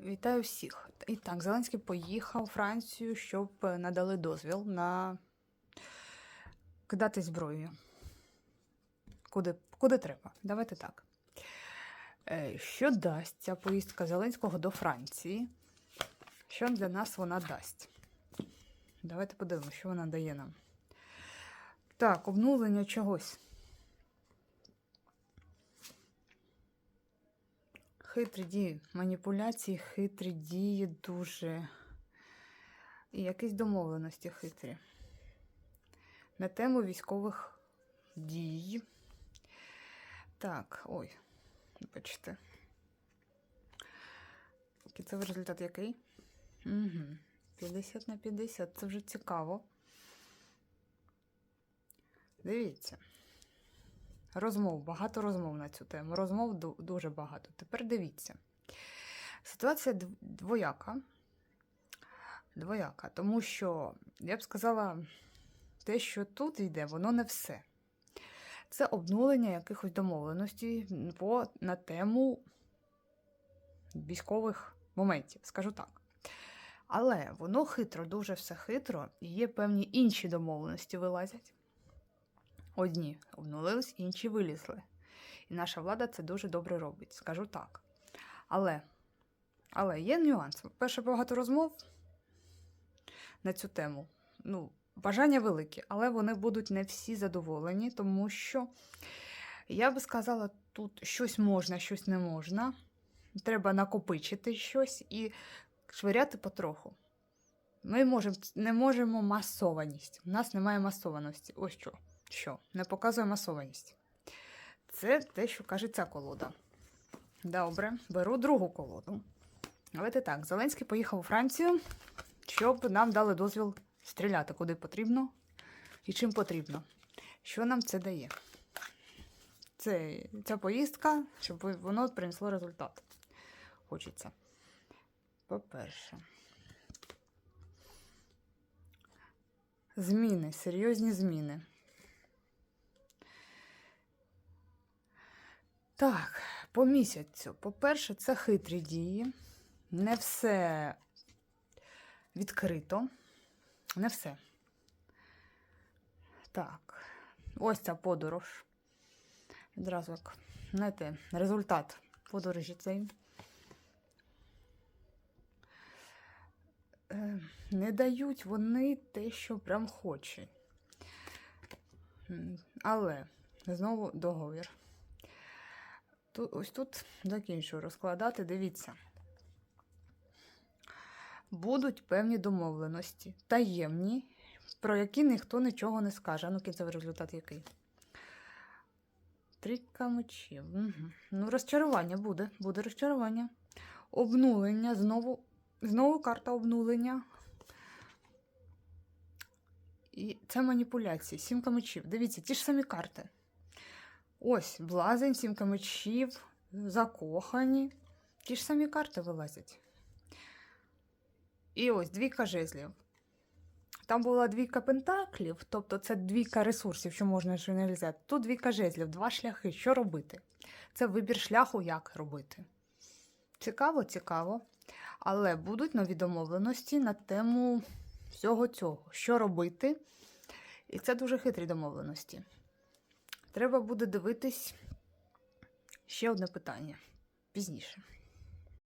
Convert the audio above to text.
вітаю всіх. І так, Зеленський поїхав у Францію, щоб е, надали дозвіл на кидати зброю. Куди, куди треба? Давайте так. Е, Що дасть ця поїздка Зеленського до Франції? Що для нас вона дасть? Давайте подивимося, що вона дає нам. Так, обнулення чогось. Хитрі дії, маніпуляції, хитрі дії дуже. І якісь домовленості хитрі. На тему військових дій. Так, ой, бачите. Кінцевий результат який? Угу. 50 на 50. Це вже цікаво. Дивіться. Розмов, багато розмов на цю тему. Розмов дуже багато. Тепер дивіться. Ситуація двояка. Двояка, тому що, я б сказала, те, що тут йде, воно не все. Це обнулення якихось домовленостей по, на тему військових моментів, скажу так. Але воно хитро, дуже все хитро, і є певні інші домовленості вилазять. Одні обнулились, інші вилізли. І наша влада це дуже добре робить, скажу так. Але, але є нюанс. Перше, багато розмов на цю тему. Ну, бажання великі, але вони будуть не всі задоволені, тому що я би сказала, тут щось можна, щось не можна. Треба накопичити щось і швиряти потроху. Ми можем, не можемо масованість. У нас немає масованості. Ось що. Що? Не показує масованість. Це те, що каже ця колода. Добре, беру другу колоду. Давайте так. Зеленський поїхав у Францію, щоб нам дали дозвіл стріляти куди потрібно і чим потрібно. Що нам це дає? Це, ця поїздка, щоб воно принесло результат. Хочеться. По-перше. Зміни, серйозні зміни. Так, по місяцю. По-перше, це хитрі дії. Не все відкрито. Не все. Так, ось ця подорож. Відразу як, знаєте, результат подорожі цей. Е, Не дають вони те, що прям хоче. Але знову договір. Тут, ось тут закінчую розкладати. Дивіться. Будуть певні домовленості, таємні, про які ніхто нічого не скаже. Ну, кінцевий результат який? Трійка мечів. Угу. Ну, розчарування буде. Буде розчарування. Обнулення. Знову, знову карта обнулення. І це маніпуляції. Сімка мечів. Дивіться, ті ж самі карти. Ось, блазень, сімка мечів, закохані. Ті ж самі карти вилазять. І ось двійка жезлів. Там була двійка пентаклів, тобто це двійка ресурсів, що можна журналізувати. Тут двійка жезлів, два шляхи. Що робити? Це вибір шляху, як робити. Цікаво, цікаво. Але будуть нові домовленості на тему всього цього. Що робити? І це дуже хитрі домовленості. Треба буде дивитись ще одне питання пізніше.